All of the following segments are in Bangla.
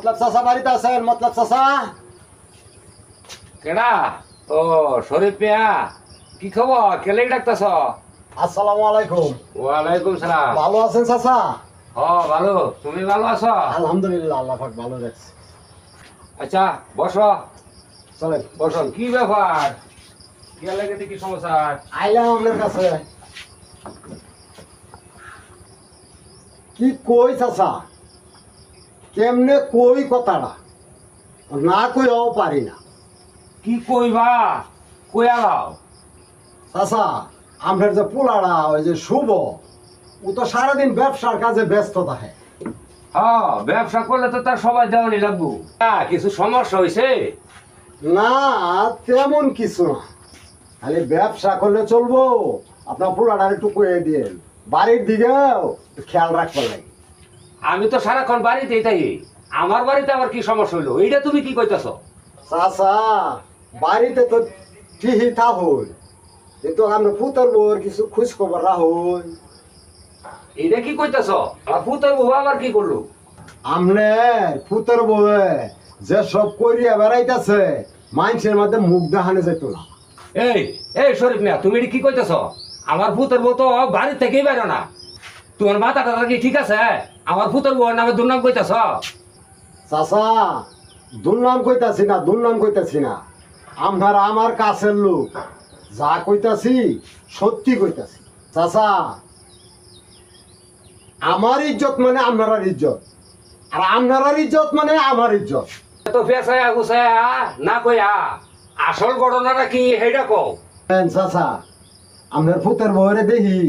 মতলব চাচা বাড়িতে আছেন? মতলব চাচা? কেডা? ও শরীফ মিয়া কি খবর? কেলে ডাকতেছ? আসসালামু আলাইকুম। ওয়ালাইকুম সালাম। ভালো আছেন চাচা? ও ভালো। তুমি ভালো আছো? আলহামদুলিল্লাহ আল্লাহ পাক ভালো রাখছে আচ্ছা বসো। চলেন। বসো। কি ব্যাপার? কি লাগে কি সমস্যা আইলাম আপনার কাছে। কি কই চাচা? কেমনে কই কথাটা? না কইও পারি না। কি কইবা? কইয়া দাও। চাচা আমার যে পোলাটা ওই যে শুভ ও তো সারাদিন ব্যবসার কাজে ব্যস্ত থাকে। হ্যাঁ ব্যবসা করলে তো তার সবাই দেওয়ানি লাগবো। হ্যাঁ কিছু সমস্যা হয়েছে না তেমন কিছু না। খালি ব্যবসা করলে চলবো। আপনার পোলাটা একটু কয়ে দিয়ে বাড়ির দিকেও খেয়াল রাখবার লাগে। আমি তো সারাক্ষণ বাড়িতেই তাই আমার বাড়িতে আবার কি সমস্যা হইল? এইটা তুমি কি কইতাছ? চাচা বাড়িতে তো ঠিকই থাকুন। কিন্তু আমরা পুতর বউর কিছু খোঁজ খবর রাহুন এইটা কি কইতাছ? আর পুতর বউ আবার কি করল? আমনে পুতর বউয়ে যে সব করিয়া বেড়াইতেছে মানুষের মধ্যে মুখ দেখানো যেত না। এই এই শরীফ মিয়া তুমি এটা কি কইতেছ? আমার পুতর বউ তো বাড়ি থেকেই বেরো না। তোমার মাথা টাথা কি ঠিক আছে? আমার ভূতের বউর নামে দুর্নাম কইতেছ? চাচা দুর্নাম কইতাছি না দুর্নাম কইতাছি না। আমার আমার কাছের লোক। যা কইতাছি সত্যি কইতাছি। চাচা আমার ইজ্জত মানে আপনার ইজ্জত। আর আপনার ইজ্জত মানে আমার ইজ্জত। তো পেশায়া গুছায়া না কইয়া আসল ঘটনাটা কি সেইটা কও? চাচা আপনার পুতের বউরে দেখি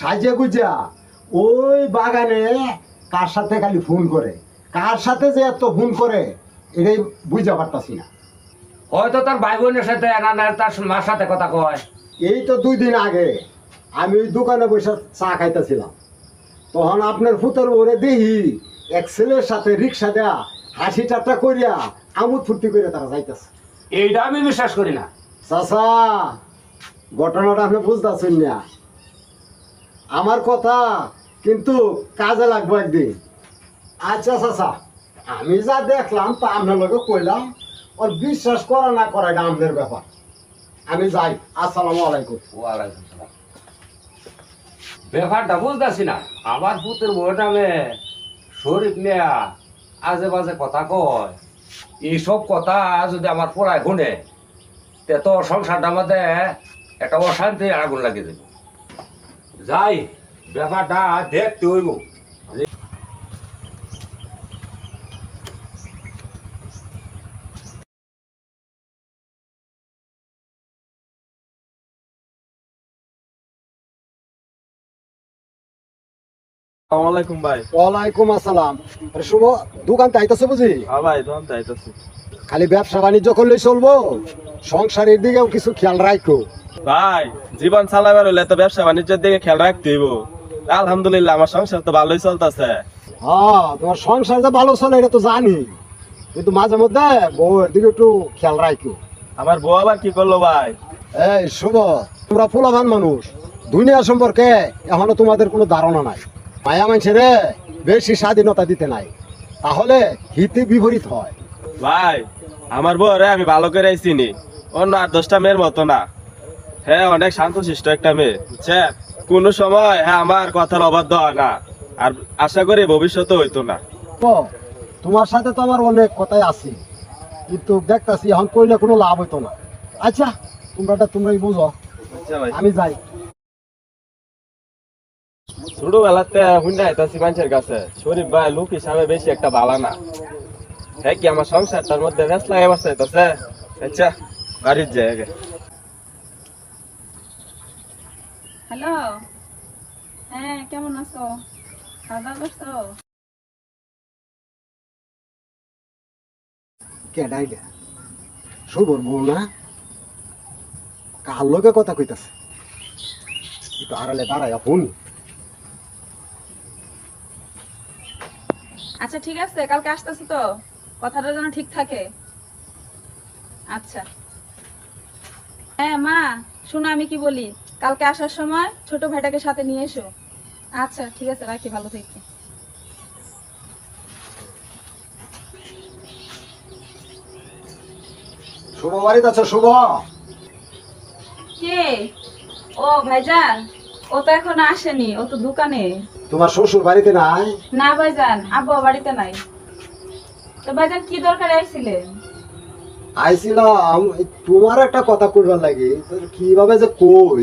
সাজিয়া গুজা ওই বাগানে কার সাথে খালি ফোন করে? কার সাথে যে এত ফোন করে? এটাই বুঝতে পারতাছি না। হয়তো তার ভাই বোনের সাথে না না তার মার সাথে কথা কয়। এই তো দুই দিন আগে আমি ওই দোকানে বসে চা খাইতেছিলাম। তখন আপনার ফুতর ওরে দেখি এক ছেলের সাথে রিক্সা দেয়া হাসি ঠাট্টা করিয়া আমুদ ফুর্তি করে তারা যাইতেছে। এইটা আমি বিশ্বাস করি না। চাচা ঘটনাটা আপনি বুঝতেছেন না। আমার কথা কিন্তু কাজে লাগবো একদিন। আচ্ছা চাচা, আমি যা দেখলাম তা আপনার লোকে কইলাম, ওর বিশ্বাস করা না করা এটা আমাদের ব্যাপার। আমি যাই, আসসালামু আলাইকুম। ওয়ালাইকুম ব্যাপারটা বুঝতেছি না। আমার পুতের বউর নামে শরীফ নেয়া আজে বাজে কথা কয়। এইসব কথা যদি আমার পড়ায় শুনে, তে তো সংসারটার মধ্যে একটা অশান্তি আগুন লাগিয়ে দেবে। যাই ব্যাপারটা দেখতে হইব। আসসালামাইকুম ভাই। ওয়ালাইকুম আসসালাম। আরে শুভ দোকান তাইতেছে বুঝি? হ্যাঁ ভাই দোকান খালি ব্যবসা বাণিজ্য করলে চলবো। সংসারের দিকেও কিছু খেয়াল রাখো ভাই জীবন চালাবার হলে তো ব্যবসা বাণিজ্যের দিকে খেয়াল রাখতে হইব। আলহামদুলিল্লাহ আমার সংসার তো ভালোই চলতেছে। হ্যাঁ তোমার সংসার যে ভালো চলে এটা তো জানি। কিন্তু মাঝে মধ্যে বউয়ের দিকে একটু খেয়াল রাখো আমার বউ আবার কি করল ভাই? এই শুভ তোমরা ফুলাভান মানুষ। দুনিয়া সম্পর্কে এখনও তোমাদের কোনো ধারণা নাই। মায়া মানুষের বেশি স্বাধীনতা দিতে নাই। তাহলে হিতে বিপরীত হয়। ভাই আমার বউ রে আমি ভালো করে চিনি। অন্য আর দশটা মেয়ের মতো না। হ্যাঁ অনেক শান্তশিষ্ট একটা মেয়ে। বুঝছে কোন সময় হ্যাঁ আমার কথার অবাধ্য হয় না। আর আশা করি ভবিষ্যতে হইতো না। তোমার সাথে তো আমার অনেক কথাই আছে। কিন্তু দেখতাছি এখন কইলে কোনো লাভ হইতো না। আচ্ছা তোমরা এটা তোমরাই বুঝো। আচ্ছা আমি যাই। ছোটবেলাতে হুন্ডা আইতাছি মানুষের কাছে। শরীফ ভাই লোক হিসাবে বেশি একটা বালা না। হ্যাঁ কি আমার সংসারটার মধ্যে ব্যস্ত লাগে বসে আচ্ছা বাড়ির যাই আগে হ্যালো? হ্যাঁ কেমন আছো? খাওয়া দাওয়া করছ কেডাইডা শুভর বউ না? কার লোকে কথা কইতাছে? একটু আড়ালে দাঁড়ায় ফোন। আচ্ছা ঠিক আছে কালকে আসতেছি তো? কথাটা যেন ঠিক থাকে। আচ্ছা। হ্যাঁ মা শোনো আমি কি বলি? কালকে আসার সময় ছোট ভাইটাকে সাথে নিয়ে এসো। আচ্ছা ঠিক আছে রাখি ভালো থেকে। শুভ বাড়িতে আছো শুভ? কে? ও ভাইজান ও তো এখনও আসেনি ও তো দোকানে। তোমার শ্বশুর বাড়িতে নাই? না ভাইজান আব্বু বাড়িতে নাই। তো ভাইজান কি দরকার আইছিলেন? আইছিলাম তোমার একটা কথা কইবার লাগে কীভাবে যে কই?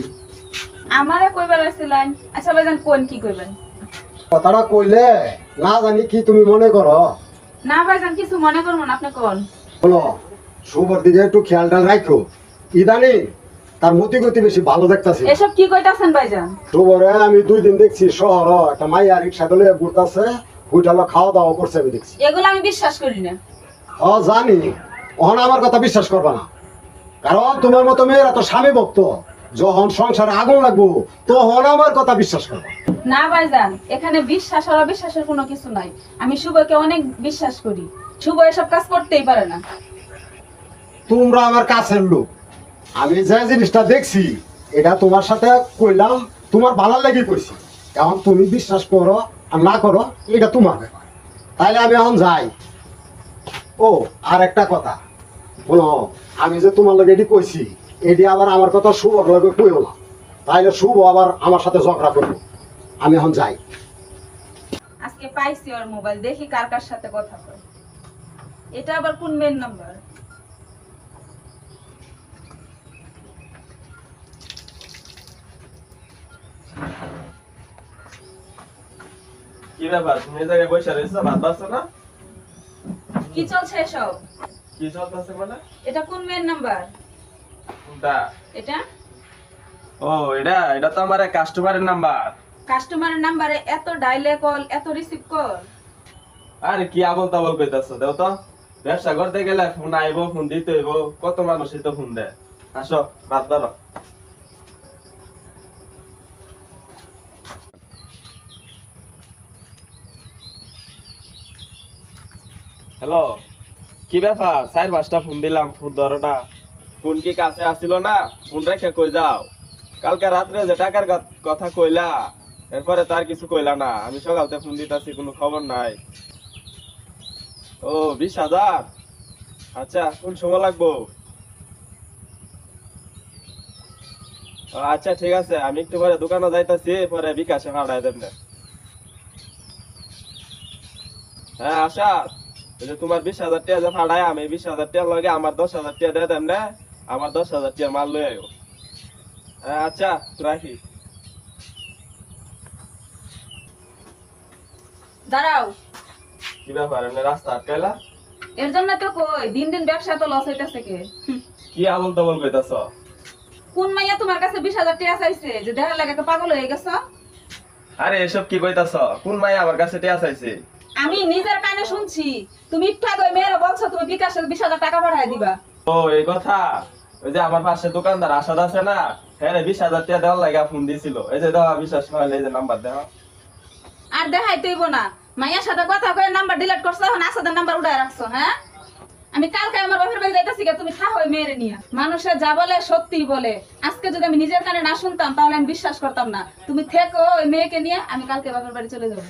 আমারে কইবার আসছিলেন আচ্ছা ভাইজান কোন কি কইবেন? কথাটা কইলে না জানি কি তুমি মনে করো। না ভাইজান কিছু মনে করব না আপনি কোন? বলো শুভর দিকে একটু খেয়াল টেয়াল রাখো ইদানিং তার মতি গতি বেশি ভালো দেখতাছি। এসব কি কইতাছেন ভাইজান? শুভরে আমি দুই দিন দেখছি শহর একটা মাইয়া রিক্সা দলে ঘুরতাছে হুইটালো খাওয়া দাওয়া করছে আমি দেখছি। এগুলো আমি বিশ্বাস করি না। ও জানি। ওহন আমার কথা বিশ্বাস করবা না। কারণ তোমার মতো মেয়েরা তো স্বামী ভক্ত। যখন সংসারে আগুন লাগবো তখন আমার কথা বিশ্বাস করবা না ভাইজান এখানে বিশ্বাস আর অবিশ্বাসের কোনো কিছু নাই। আমি শুভকে অনেক বিশ্বাস করি। শুভ এসব কাজ করতেই পারে না। তোমরা আমার কাছের লোক। আমি যে জিনিসটা দেখছি এটা তোমার সাথে কইলাম তোমার ভালো লেগে কইছি। এখন তুমি বিশ্বাস করো আর না করো এটা তোমার ব্যাপার। তাইলে আমি এখন যাই। ও আর একটা কথা। বলো আমি যে তোমার লগে এটি কইছি এটি আবার আমার কথা শুভর লগে কইও না তাইলে শুভ আবার আমার সাথে ঝগড়া করব। আমি এখন যাই। আজকে পাইছি ওর মোবাইল দেখি কার কার সাথে কথা কয়। এটা আবার কোন মেন নাম্বার কি ব্যাপার? তুমি এই জায়গায় বসে রয়েছো ভাত না? কি চলছে এসব? কি চলতেছে মানে এটা কোন মেন নাম্বার কোনটা? এটা? ও এটা এটা তো আমার কাস্টমারের নাম্বার কাস্টমারের নাম্বারে এত ডাইলে কল এত রিসিভ কল আরে কি আবল তাবল কইতাছো? দেও তো। ব্যবসা করতে গেলে ফোন আইবো ফোন দিতে হইব। কত মানুষই তো ফোন দেয়। আসো ভাত ধরো হ্যালো কি ব্যাপার? চার পাঁচটা ফোন দিলাম ফোন ধরো না। ফোন কি কাছে আসিল না ফোন রেখে কই যাও? কালকে রাত্রে যে টাকার কথা কইলা, এরপরে তার কিছু কইলা না। আমি সকালতে ফোন দিতাছি, কোনো খবর নাই। ও, বিশ হাজার? আচ্ছা কোন সময় লাগবো? আচ্ছা ঠিক আছে, আমি একটু পরে দোকানে যাইতাছি, পরে বিকাশে ভাড়ায় দেব না। হ্যাঁ আশা তোমার বিশ হাজার টাকা যে ভাড়ায় আমি বিশ হাজার টাকা লগে আমার দশ হাজার টাকা দিয়ে দেব না? আমার দশ হাজার টাকা মাল লই হ্যাঁ আচ্ছা রাখি। দাঁড়াও। কি ব্যাপার এমনি রাস্তা আটকাইলা? এর জন্য তো কই দিন দিন ব্যবসা তো লস হইতাছে কে? কি আবল তাবল কইতাছ? কোন মাইয়া তোমার কাছে বিশ হাজার টাকা চাইছে যে দেখার লাগে তো পাগল হয়ে গেছ? আরে এসব কি কইতাছ? কোন মাই আমার কাছে টিয়া চাইছে? আমি নিজের কানে শুনছি তুমি একটু আগে ওই মেয়েরা বলছো তুমি বিকাশে বিশ হাজার টাকা পাঠায় দিবা। ও এই কথা? ওই যে আমার পাশে দোকানদার আসাদ আছে না হ্যাঁ বিশ হাজার টাকা দেওয়ার লাগে ফোন দিছিল। এই যে দেওয়া বিশ্বাস এই যে নাম্বার দেওয়া। আর দেখাই তৈব না। মাইয়ার সাথে কথা কয়ে নাম্বার ডিলিট করছ এখন আসাদের নাম্বার উঠায় রাখছো হ্যাঁ? আমি কালকে আমার বাপের বাড়ি যাইতাছি তুমি থাকো নিয়ে। মানুষে যা বলে সত্যি বলে। আজকে যদি আমি নিজের কানে না শুনতাম তাহলে আমি বিশ্বাস করতাম না। তুমি থেকো ওই মেয়েকে নিয়ে আমি কালকে বাপের বাড়ি চলে যাব।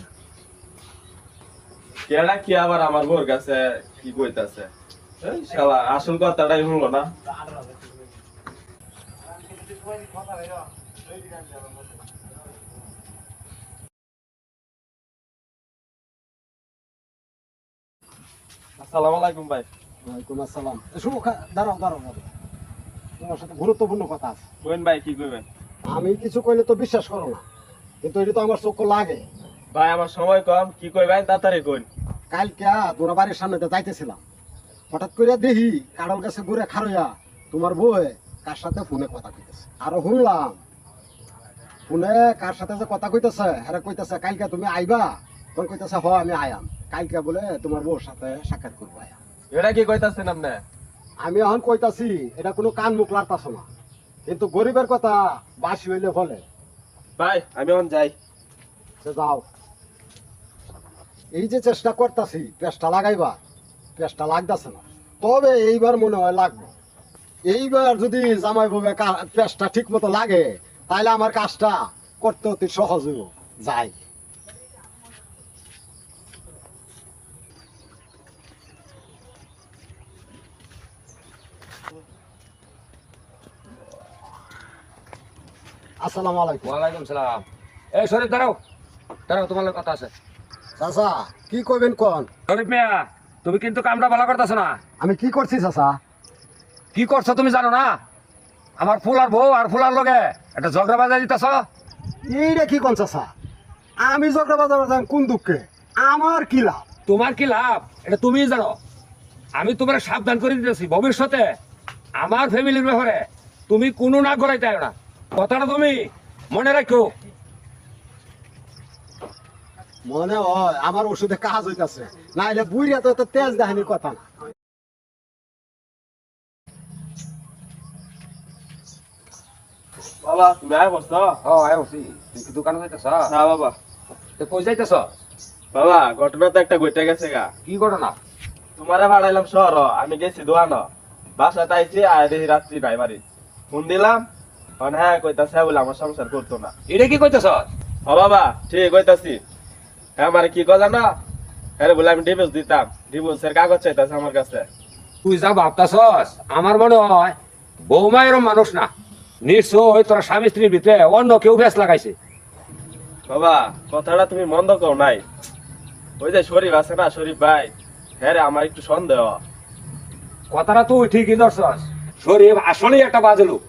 কেডা কি আবার আমার বোর কাছে কি কইতাছে? শালা আসল কথাটাই হলো না। আসসালামু আলাইকুম ভাই। ওয়ালাইকুম আসসালাম। এ, শুভ খা- দাঁড়াও দাঁড়াও দাঁড়াও। তোমার সাথে গুরুত্বপূর্ণ কথা আছে। ভাই কি কইবেন আমি কিছু কইলে তো বিশ্বাস করো না। কিন্তু এটা তো আমার চোখ লাগে। ভাই আমার সময় কম। কি কইবেন তাড়াতাড়ি কইন। কালকে তোরা বাড়ির সামনে যাইতেছিলাম। হঠাৎ করে দেখি কারোর কাছে ঘুরে খারইয়া তোমার বউ কার সাথে ফোনে কথা কইতেছে? আরও শুনলাম। ফোনে কার সাথে যে কথা কইতেছে? হ্যাঁ কইতেছে কালকে তুমি আইবা? তখন কইতেছে হ আমি আয়াম। কালকে বলে তোমার বউর সাথে সাক্ষাৎ করব আয়া। এটা কি কইতাছেন আপনি? আমি এখন কইতাছি এটা কোনো কান মুখ লাড়তাছ না। কিন্তু গরিবের কথা বাসি হইলে বলে। ভাই আমি এখন যাই। যাও। এই যে চেষ্টা করতাছি চেষ্টা লাগাইবা। পেস্টা লাগতাছে না। তবে এইবার মনে হয় লাগবে। এইবার যদি জামাই বউবে পেস্টা ঠিক মতো লাগে তাহলে আমার কাজটা করতে অতি সহজ আসসালামু আলাইকুম। ওয়ালাইকুম সালাম। এই শরীফ দাঁড়াও। দাঁড়াও তোমার কথা আছে। চাচা কি করবেন কোন? শরীফ মিয়া তুমি কিন্তু কামটা ভালো করতেছো না। আমি কি করছি চাচা? কি করছ তুমি জানো না? আমার ফুলার বউ আর ফুলার লগে একটা ঝগড়া বাজায় দিতেছ। এইটা কি কোন চাচা? আমি ঝগড়া বাজার বাজার কোন দুঃখে? আমার কি লাভ? তোমার কি লাভ? এটা তুমি জানো। আমি তোমার সাবধান করে দিতেছি। ভবিষ্যতে আমার ফ্যামিলির ব্যাপারে তুমি কোনো না করাইতে না। কথাটা তুমি মনে রাখো। মনে হয় আমার ওষুধে কাজ হইতাছে। না হলে বুড়িয়া তো তেজ দেখানির কথা। না বাবা তুমি আয় বসতো ও আয় বসি। তুই কি দোকানে যাইতেছ? না বাবা। তো কই যাইতেছ? বাবা ঘটনা তো একটা ঘটে গেছে গা। কি ঘটনা? তোমারে ভাড়াইলাম শহর আমি গেছি দোয়ান বাসাতে আইছি আর দেখি রাত্রি নাই বাড়ি ফোন দিলাম হ্যাঁ কইতাছে বলে আমার সংসার করতো না। এটা কি কইতেছ? ও বাবা ঠিক কইতাছি। আমার কি কথা না হ্যাঁ বলে আমি ডিভোর্স দিতাম। ডিভোর্সের কাগজ চাইতাছে আমার কাছে। তুই যা ভাবতাছস আমার মনে হয় বৌমা এরম মানুষ না। নিশ্চয় তোর স্বামী স্ত্রীর ভিতরে অন্য কেউ বেশ লাগাইছে। বাবা কথাটা তুমি মন্দ কও নাই। ওই যে শরীফ আছে না শরীফ ভাই হ্যাঁ রে আমার একটু সন্দেহ। কথাটা তুই ঠিকই ধরছস। শরীফ আসলেই একটা বাজে লোক।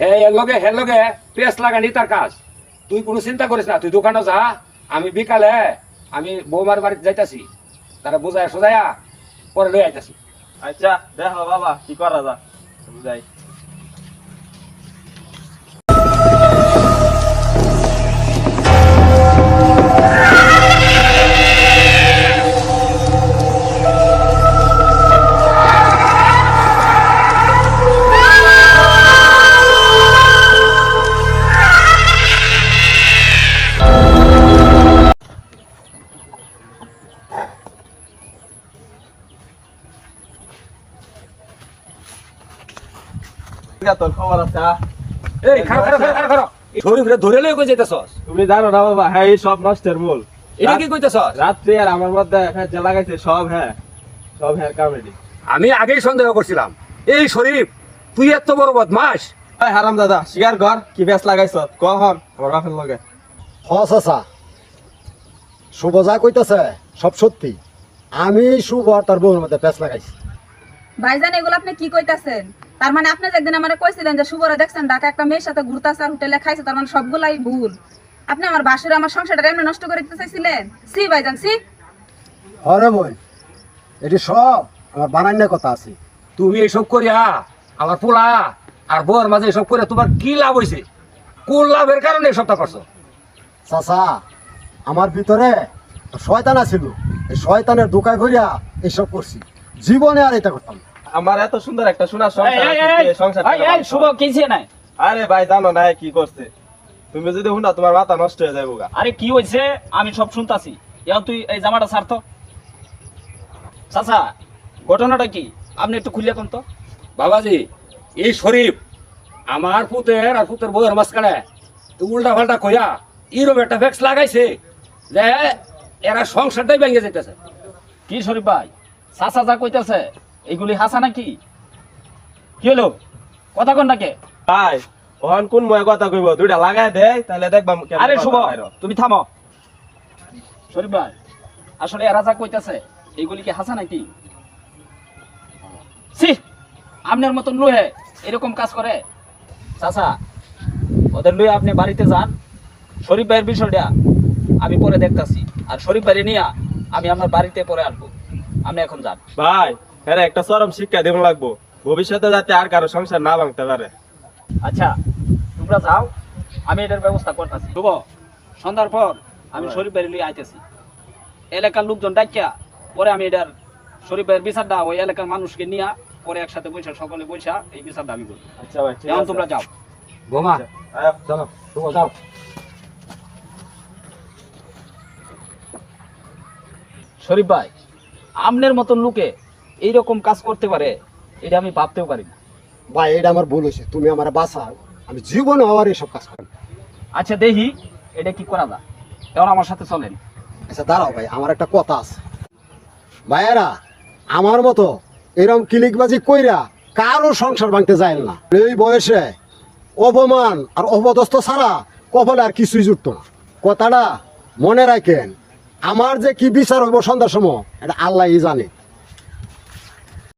হে এর লগে হের লগে পেস লাগানি তার কাজ। তুই কোনো চিন্তা করিস না তুই দোকানে যা। আমি বিকালে, আমি বৌমার বাড়িতে যাইতাছি। তারা বুঝায় সোজায়া পরে লই আইতাছি। আচ্ছা দেখো বাবা, কি করা যা তুমি ধরে লই কই যাইতাছস? তুমি জানো না বাবা হ্যাঁ এই সব নষ্টের মূল। এটা কি কইতাছস? রাত্রি আর আমার মধ্যে হ্যাঁ যে লাগাইছে সব হ্যাঁ সব হ্যাঁ কমেডি। আমি আগেই সন্দেহ করছিলাম। এই শরীফ তুই এত বড় বদমাস হারাম দাদা শিকার ঘর কি বেশ লাগাইছ? কখন আমার বাপের লগে। শুভ যা কইতাছে সব সত্যি। আমি শুভ আর তার বউর মধ্যে পেঁচ লাগাইছি। ভাইজান এগুলো আপনি কি কইতাছেন? তার মানে আপনি যে একদিন আমারে কইছিলেন যে শুভরা দেখছেন ঢাকা একটা মেয়ের সাথে ঘুরতাছে আর হোটেলে খাইছে তার মানে সবগুলাই ভুল। আপনি আমার বাসুরে আমার সংসারটা এমনি নষ্ট করে দিতে চাইছিলেন? সি ভাইজান সি? হরে বই এটি সব আমার বানান্য কথা আছে। তুমি এসব করিয়া আমার পোলা আর বউর মাঝে এসব করে তোমার কি লাভ হয়েছে কোন লাভের কারণে এসবটা করছ? চাচা আমার ভিতরে শয়তান আছিল। এই শয়তানের দোকায় ভরিয়া এসব করছি। জীবনে আর এটা করতাম না। আমার এত সুন্দর একটা শোনার সংসার শুভ কিছে নাই? আরে ভাই জানো না কি করছে? তুমি যদি শুনা তোমার মাথা নষ্ট হয়ে যাব আরে কি হয়েছে আমি সব শুনতাছি। এখন তুই এই জামাটা ছাড় তো। চাচা ঘটনাটা কি? আপনি একটু খুলে কোন তো। বাবাজি এই শরীফ আমার পুতের আর পুতের বউয়ের মাঝখানে তো উল্টা পাল্টা কইয়া এরকম একটা ভ্যাক্স লাগাইছে যে এরা সংসারটাই ভেঙে যেতেছে কি শরীফ ভাই? চাচা যা কইতাছে এইগুলি হাসা নাকি? কি হলো? কথা কোন নাকে ভাই ওহন কোন ময় কথা কইব? দুইটা লাগাই দে তাহলে দেখবাম আরে শুভ তুমি থামো। শরীফ ভাই আসলে এরা যা কইতাছে এইগুলি কি হাসা নাকি? সি আপনার মতন লুহে এরকম কাজ করে। চাচা ওদের লুয়ে আপনি বাড়িতে যান। শরীফ ভাইয়ের বিষয়টা আমি পরে দেখতাছি। আর শরীফ ভাই নিয়ে আমি আমার বাড়িতে পরে আসব। আপনি এখন যান। ভাই হ্যাঁ একটা চরম শিক্ষা দেব লাগবো। ভবিষ্যতে যাতে আর কারও সংসার না ভাঙতে পারে। আচ্ছা তোমরা যাও আমি এটার ব্যবস্থা করতেছি। শুভ সন্ধ্যার পর আমি শরীফ ভাইয়ের লিয়ে আইতেছি। এলাকার লোকজন ডাকিয়া পরে আমি এটার শরীফ ভাইয়ের বিচারটা ওই এলাকার মানুষকে নিয়ে পরে একসাথে বৈশা সকলে বৈশা এই বিচার দাবি করি আচ্ছা ভাই এখন তোমরা যাও। বোমা চলো তুমি যাও। শরীফ ভাই আমনের মতন লোকে এইরকম কাজ করতে পারে এটা আমি ভাবতেও পারি না। ভাই এটা আমার ভুল হয়েছে। তুমি আমার বাঁচাও। আমি জীবনে আমার এসব কাজ করি। আচ্ছা দেখি এটা কি করা যায়। এখন আমার সাথে চলেন। আচ্ছা দাঁড়াও ভাই আমার একটা কথা আছে। ভাইয়েরা আমার মতো এরম কিলিকবাজি কইরা কারও সংসার ভাঙতে যায় না। এই বয়সে অপমান আর অপদস্থ ছাড়া কপালে আর কিছুই জুটতো না। কথাটা মনে রাখেন আমার যে কি বিচার হইব সন্ধ্যার সময় এটা আল্লাহই জানে।